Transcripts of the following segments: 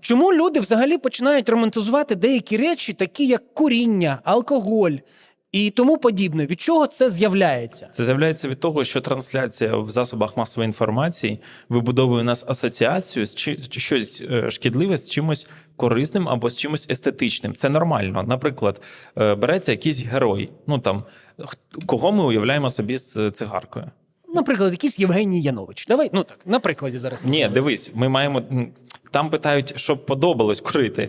Чому люди взагалі починають романтизувати деякі речі, такі як куріння, алкоголь і тому подібне? Від чого це з'являється? Це з'являється від того, що трансляція в засобах масової інформації вибудовує у нас асоціацію з чи щось е, шкідливе з чимось корисним або з чимось естетичним. Це нормально. Наприклад, е, береться якийсь герой. Ну там кого ми уявляємо собі з е, цигаркою. Наприклад, якийсь Євгеній Янович. Давай, ну так, на прикладі зараз. Ні, дивись, ми маємо там питають, щоб подобалось курити.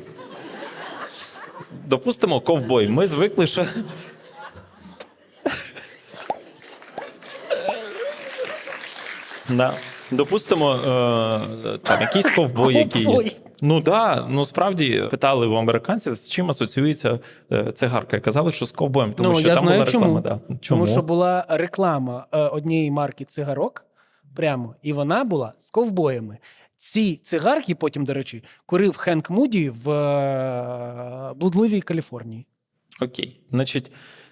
Допустимо, ковбой. Ми звикли, що. Да. Допустимо, е, там якийсь ковбой, який. Ковбой. Ну да, ну справді питали у американців, з чим асоціюється е, цигарка. І казали, що з ковбоєм, тому ну, що я там знаю, була реклама. чому. Да. Тому що була реклама е, однієї марки цигарок прямо, і вона була з ковбоями. Ці цигарки потім, до речі, курив Хенк Муді в е, блудливій Каліфорнії. Окей. Значить,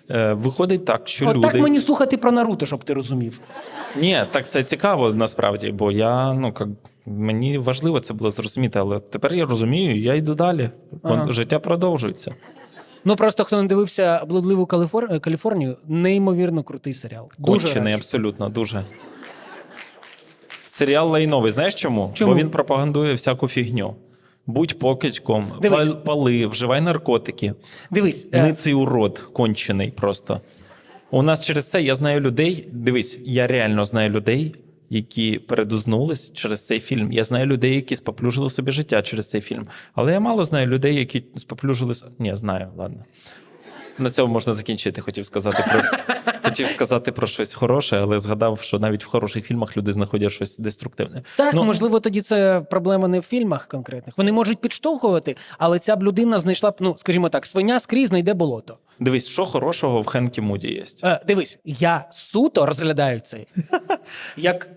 е, виходить так, що От люди. так мені слухати про Наруто, щоб ти розумів. Ні, так це цікаво насправді, бо я ну як мені важливо це було зрозуміти, але тепер я розумію, я йду далі. Ага. Життя продовжується. Ну просто хто не дивився блудливу Каліфор... Каліфорнію, неймовірно крутий серіал. Дуже Кончений, раджу. абсолютно, дуже. Серіал лайновий. Знаєш чому? Чому? Бо він пропагандує всяку фігню. Будь покидьком, Дивись. пали, вживай наркотики. Дивись, е, Не цей урод кончений просто. У нас через це я знаю людей. Дивись, я реально знаю людей, які передознулись через цей фільм. Я знаю людей, які споплюжили собі життя через цей фільм. Але я мало знаю людей, які споплюжили. Ні, знаю, ладно. На цьому можна закінчити. Хотів сказати про хотів сказати про щось хороше, але згадав, що навіть в хороших фільмах люди знаходять щось деструктивне. Так, Ну, можливо, тоді це проблема не в фільмах конкретних. Вони можуть підштовхувати, але ця б людина знайшла б, ну скажімо так, свиня скрізь знайде болото. Дивись, що хорошого в Хенкі Муді є. Е, дивись, я суто розглядаю це як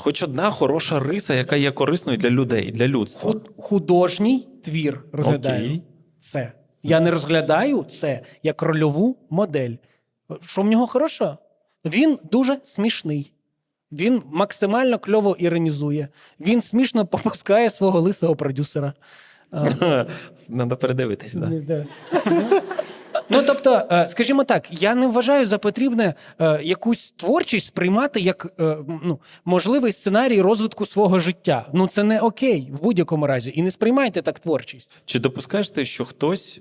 Хоч одна хороша риса, яка є корисною для людей, для людства. худ- художній твір розглядаю. Окей. Це. Я не розглядаю це як рольову модель. Що в нього хорошо? Він дуже смішний. Він максимально кльово іронізує. Він смішно попускає свого лисого продюсера. Надо передивитись. Да. Ну, тобто, е, скажімо так, я не вважаю за потрібне е, якусь творчість сприймати як е, ну, можливий сценарій розвитку свого життя. Ну, це не окей в будь-якому разі. І не сприймайте так творчість. Чи допускаєш ти, що хтось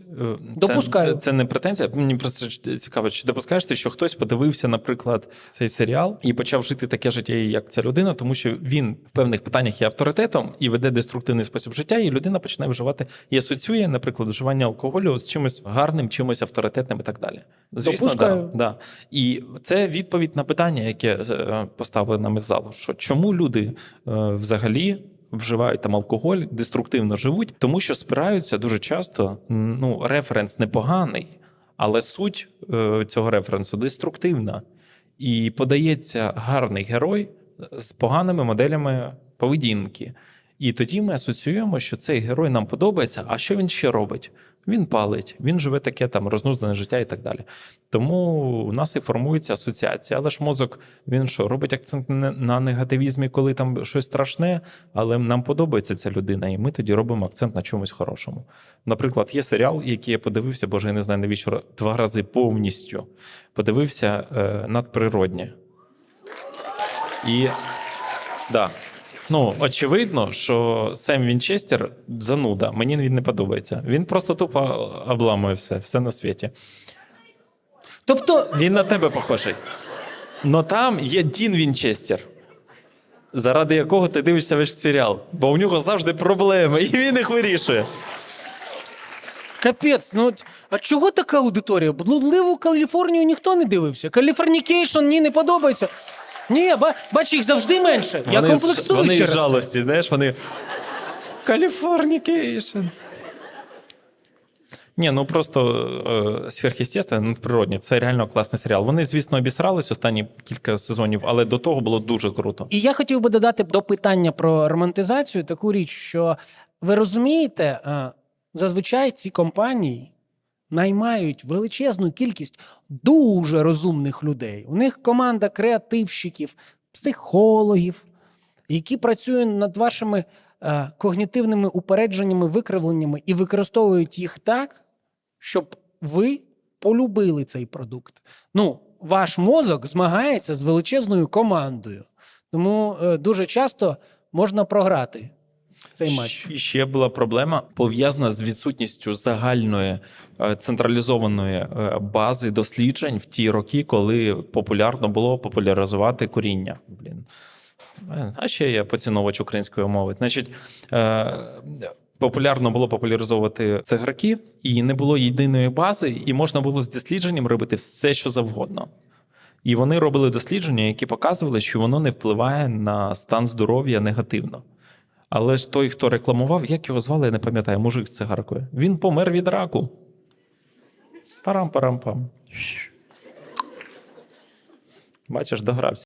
Допускаю. Це, це, це не претензія. Мені просто цікаво, чи допускаєш ти, що хтось подивився, наприклад, цей серіал і почав жити таке життя, як ця людина, тому що він в певних питаннях є авторитетом і веде деструктивний спосіб життя, і людина починає вживати і асоціює, наприклад, вживання алкоголю з чимось гарним, чимось авторитетним і так далі. Звісно, да, да. І це відповідь на питання, яке е, поставили нам із залу: що чому люди е, взагалі. Вживають там алкоголь, деструктивно живуть, тому що спираються дуже часто. Ну, референс непоганий, але суть е, цього референсу деструктивна. І подається гарний герой з поганими моделями поведінки. І тоді ми асоціюємо, що цей герой нам подобається. А що він ще робить? Він палить, він живе таке там рознузлене життя і так далі. Тому у нас і формується асоціація. Але ж мозок він що робить акцент на негативізмі, коли там щось страшне, але нам подобається ця людина, і ми тоді робимо акцент на чомусь хорошому. Наприклад, є серіал, який я подивився, боже, я не знаю навіщо два рази повністю. Подивився е, надприроднє. І да. Ну, очевидно, що Сем Вінчестер зануда. Мені він не подобається. Він просто тупо обламує все, все на світі. Тобто, Він на тебе похожий. Но там є Дін Вінчестер, заради якого ти дивишся весь серіал. Бо у нього завжди проблеми, і він їх вирішує. капець, ну а чого така аудиторія? Блудливу Каліфорнію ніхто не дивився. Каліфорнікейшн ні, не подобається. Ні, ба, бач, їх завжди менше. Я Вони з- комплексую Вони з через це. жалості, знаєш, вони. Каліфорнікейшн. Ні, ну просто е, сверхъестественне, надприродні. Це реально класний серіал. Вони, звісно, обісрались останні кілька сезонів, але до того було дуже круто. І я хотів би додати до питання про романтизацію таку річ, що ви розумієте, е, зазвичай ці компанії наймають величезну кількість дуже розумних людей. У них команда креативщиків, психологів, які працюють над вашими е, когнітивними упередженнями, викривленнями і використовують їх так, щоб ви полюбили цей продукт. Ну, ваш мозок змагається з величезною командою. Тому е, дуже часто можна програти цей матч. І ще була проблема пов'язана з відсутністю загальної е, централізованої е, бази досліджень в ті роки, коли популярно було популяризувати коріння. Блін. Е, А ще я поціновувач української мови. Значить, популярно було популяризовувати цигарки, і не було єдиної бази, і можна було з дослідженням робити все, що завгодно. І вони робили дослідження, які показували, що воно не впливає на стан здоров'я негативно. Але ж той, хто рекламував, як його звали, я не пам'ятаю, мужик з цигаркою. Він помер від раку. Парам-парам-пам. Бачиш, догрався.